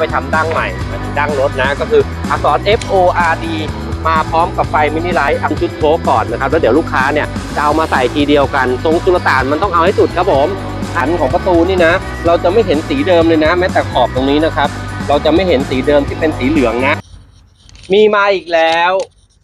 ไปทำดั้งใหม่หมายถึงดั้งรถนะ ก็คืออักษร F O R D มาพร้อมกับไฟมินิไลท์อังชุดโชว์ก่อนนะครับ แล้วเดี๋ยวลูกค้าเนี่ยจะเอามาใส่ทีเดียวกันทรงสุลต่านมันต้องเอาให้สุดครับผมอันของประตูนี่นะ เราจะไม่เห็นสีเดิมเลยนะ แม้แต่ขอบตรงนี้นะครับ เราจะไม่เห็นสีเดิมที่เป็นสีเหลืองนะ มีมาอีกแล้ว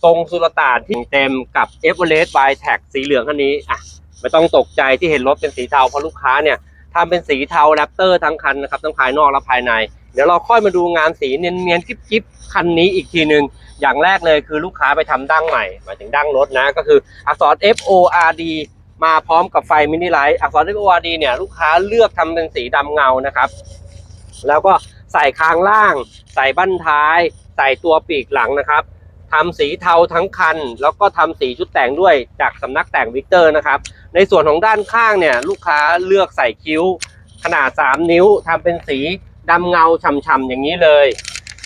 ทรงสุลต่านที่เต็มกับ e v e r e s t y t a g สีเหลืองคันนี้อะไม่ต้องตกใจที่เห็นรถเป็นสีเทาเพราะลูกค้าเนี่ยทำเป็นสีเทาแรปเตอร์ทั้งคันนะครับทั้งภายนอกและภายใน เดี๋ยวเราค่อยมาดูงานสีเนียนๆกิ๊บๆคันนี้อีกทีหนึ่งอย่างแรกเลยคือลูกค้าไปทำดั้งใหม่หมายถึงดั้งรถนะ ก็คืออักษร F O R D มาพร้อมกับไฟมินิไลท์อักษร F O R D เนี่ยลูกค้าเลือกทำเป็นสีดำเงานะครับ แล้วก็ใส่คางล่าง ใส่บั้นท้าย ใส่ตัวปีกหลังนะครับทำสีเทาทั้งคัน แล้วก็ทำสีชุดแต่งด้วยจากสำนักแต่งวิกเตอร์นะครับ ในส่วนของด้านข้างเนี่ยลูกค้าเลือกใส่คิ้วขนาด 3 นิ้วทำเป็นสี ดำเงาฉ่ำๆอย่างนี้เลย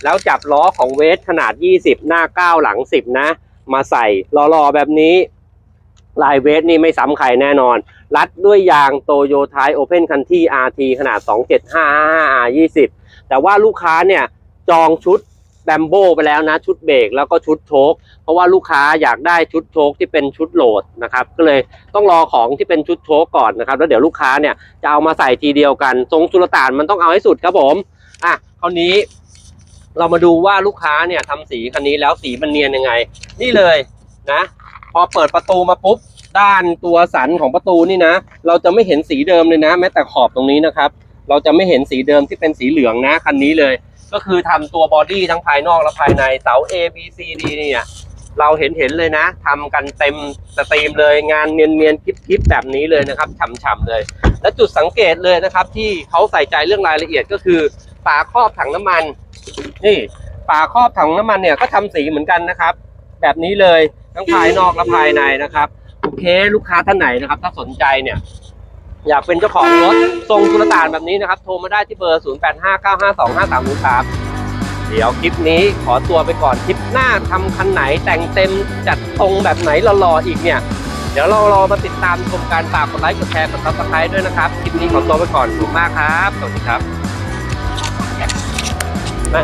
แล้วจับล้อของเวสขนาด 20 หน้า 9 หลัง 10 นะ มาใส่หล่อๆแบบนี้ ลายเวสนี่ไม่ซ้ำใครแน่นอน รัดด้วยยางโตโยไทโอเพนคันที่ RT ขนาด 275 R 20แต่ว่าลูกค้าเนี่ยจองชุด แบมโบไปแล้วนะชุดเบรกแล้วก็ชุดโชคเพราะว่าลูกค้าอยากได้ชุดโชคที่เป็นชุดโหลดนะครับก็เลยต้องรอของที่เป็นชุดโชคก่อนนะครับแล้วเดี๋ยวลูกค้าเนี่ยจะเอามาใส่ทีเดียวกันทรงสุลต่านมันต้องเอาให้สุดครับผมอะคราวนี้เรามาดูว่าลูกค้าเนี่ยทำสีคันนี้แล้วสีมันเนียนยังไง นี่เลยนะ พอเปิดประตูมาปุ๊บด้านตัวสันของประตูนี่นะ เราจะไม่เห็นสีเดิมเลยนะ แม้แต่ขอบตรงนี้นะครับ เราจะไม่เห็นสีเดิมที่เป็นสีเหลืองนะคันนี้เลย ก็คือทำตัวบอดี้ทั้งภายนอกและภายในเสา A B C D เนี่ยเราเห็นเห็นเลยนะทำกันเต็มสตรีมเลยงานเนียนเนียนๆกิ๊บๆแบบนี้เลยนะครับฉ่ำๆเลย และจุดสังเกตเลยนะครับ ที่เขาใส่ใจเรื่องรายละเอียดก็คือฝาครอบถังน้ำมัน นี่ฝาครอบถังน้ำมันเนี่ยก็ทำสีเหมือนกันนะครับ แบบนี้เลยทั้งภายนอกและภายในนะครับโอเคลูกค้าท่านไหนนะครับ ถ้าสนใจเนี่ย อยากเป็นเจ้าของรถทรงสุลต่านแบบนี้นะครับ โทรมาได้ที่เบอร์ 0859525303 เดี๋ยวคลิปนี้ขอตัวไปก่อนคลิปหน้าทำคันไหนแต่งเต็มจัดตรงแบบไหนหล่อๆอีกเนี่ย เดี๋ยวเรารอมาติดตามชมการฝากกดไลค์กดแชร์กดซับสไครต์ด้วยนะครับ คลิปนี้ขอตัวไปก่อนขอบคุณมากครับ สวัสดีครับไป